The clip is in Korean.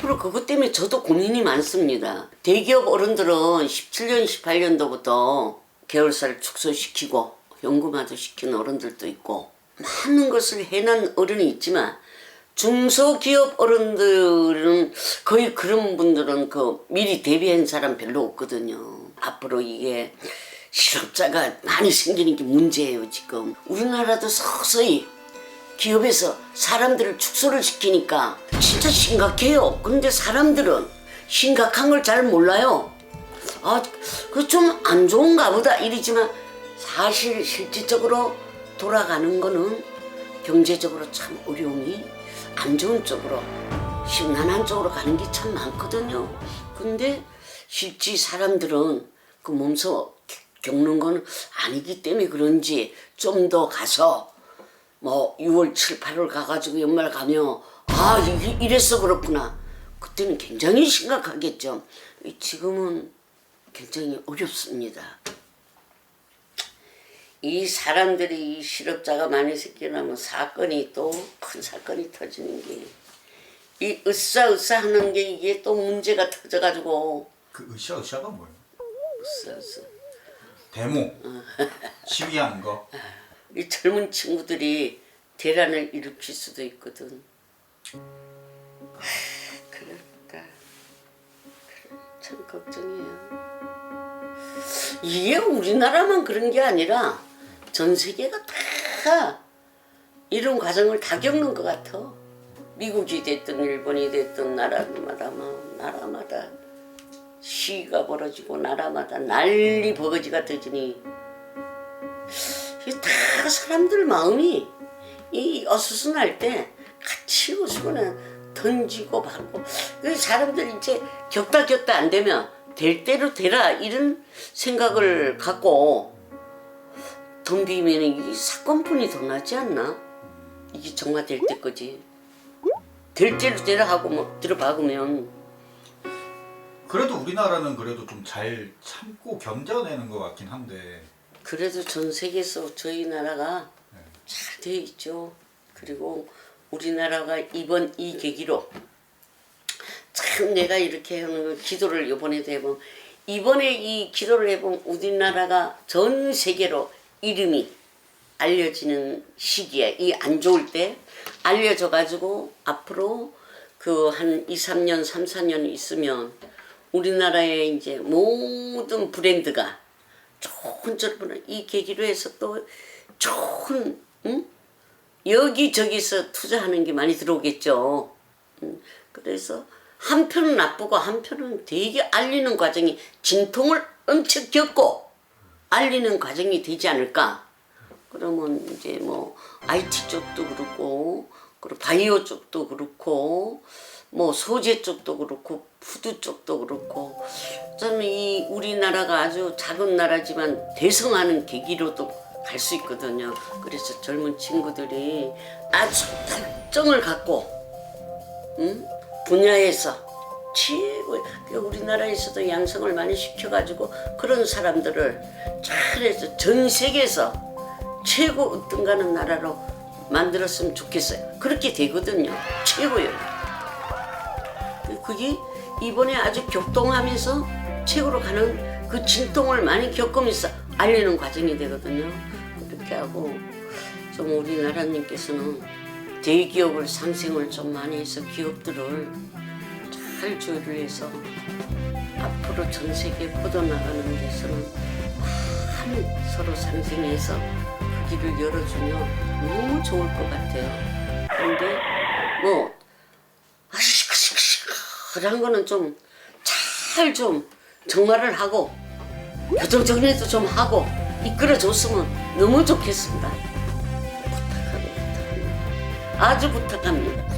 그것 때문에 저도 고민이 많습니다. 대기업 어른들은 17년, 18년도부터 개월살 축소시키고 연금화도 시키는 어른들도 있고 많은 것을 해난 어른이 있지만 중소기업 어른들은 거의 그런 분들은 그 미리 대비한 사람 별로 없거든요. 앞으로 이게 실업자가 많이 생기는 게 문제예요 지금. 우리나라도 서서히 기업에서 사람들을 축소를 시키니까 진짜 심각해요. 근데 사람들은 심각한 걸 잘 몰라요. 아, 그 좀 안 좋은가 보다 이러지만 사실 실질적으로 돌아가는 거는 경제적으로 참 어려움이 안 좋은 쪽으로 심란한 쪽으로 가는 게 참 많거든요. 근데 실제 사람들은 그 몸소 겪는 건 아니기 때문에 그런지 좀 더 가서 뭐 6월 7, 8월 가가지고 연말 가면 아 이게 이래서 그렇구나. 그때는 굉장히 심각하겠죠. 지금은 굉장히 어렵습니다. 이 사람들이 이 실업자가 많이 생겨나면 사건이 또 큰 사건이 터지는 게 이 으쌰으쌰 하는 게 이게 또 문제가 터져가지고. 그 으쌰으쌰가 뭐예요? 으쌰으쌰. 데모. 시위하는 거. 이 젊은 친구들이 대란을 일으킬 수도 있거든. 하, 그럴까? 참 걱정이야. 이게 우리나라만 그런 게 아니라 전 세계가 다 이런 과정을 다 겪는 것 같아. 미국이 됐든 일본이 됐든 나라마다 뭐 나라마다 시위가 벌어지고 나라마다 난리 버거지가 터지니 이게 다 사람들 마음이 이 어수선할 때 같이 웃으면 던지고 받고. 그 사람들 이제 겪다 겪다 안 되면 될 대로 되라 이런 생각을 갖고 덤비면 이 사건뿐이 더 나지 않나? 이게 정화될 때까지. 될 대로 되라 하고 뭐 들어박으면. 그래도 우리나라는 그래도 좀 잘 참고 견뎌내는 것 같긴 한데. 그래도 전 세계에서 저희 나라가 잘돼 있죠. 그리고 우리나라가 이번 이 계기로 참 내가 이렇게 하는 거 기도를 이번에도 해보면 이번에 이 기도를 해보면 우리나라가 전 세계로 이름이 알려지는 시기에 이 안 좋을 때 알려져 가지고 앞으로 그 한 2, 3년, 3, 4년 있으면 우리나라의 이제 모든 브랜드가 좋은 쪽으로 이 계기로 해서 또 좋은 응? 여기저기서 투자하는 게 많이 들어오겠죠. 음, 그래서 한편은 나쁘고 한편은 되게 알리는 과정이 진통을 엄청 겪고 알리는 과정이 되지 않을까. 그러면 이제 뭐 IT 쪽도 그렇고 그리고 바이오 쪽도 그렇고 뭐 소재 쪽도 그렇고 푸드 쪽도 그렇고 저는 이 우리나라가 아주 작은 나라지만 대성하는 계기로도 갈 수 있거든요. 그래서 젊은 친구들이 아주 열정을 갖고 응? 분야에서 최고 그 우리나라에서도 양성을 많이 시켜가지고 그런 사람들을 잘해서 전 세계에서 최고 으뜸가는 나라로 만들었으면 좋겠어요. 그렇게 되거든요. 최고요. 그게 이번에 아주 격동하면서 최고로 가는 그 진통을 많이 겪으면서 알리는 과정이 되거든요. 그렇게 하고 좀 우리나라님께서는 대기업을 상생을 좀 많이 해서 기업들을 잘 조율을 해서 앞으로 전 세계에 뻗어나가는 데서는 많이 서로 상생해서 그 길을 열어주면 너무 좋을 것 같아요. 그런데 뭐 아시크시크시크한 거는 좀 잘 좀 정화를 하고 교통 정리도 좀 하고 이끌어줬으면 너무 좋겠습니다. 부탁합니다. 아주 부탁합니다.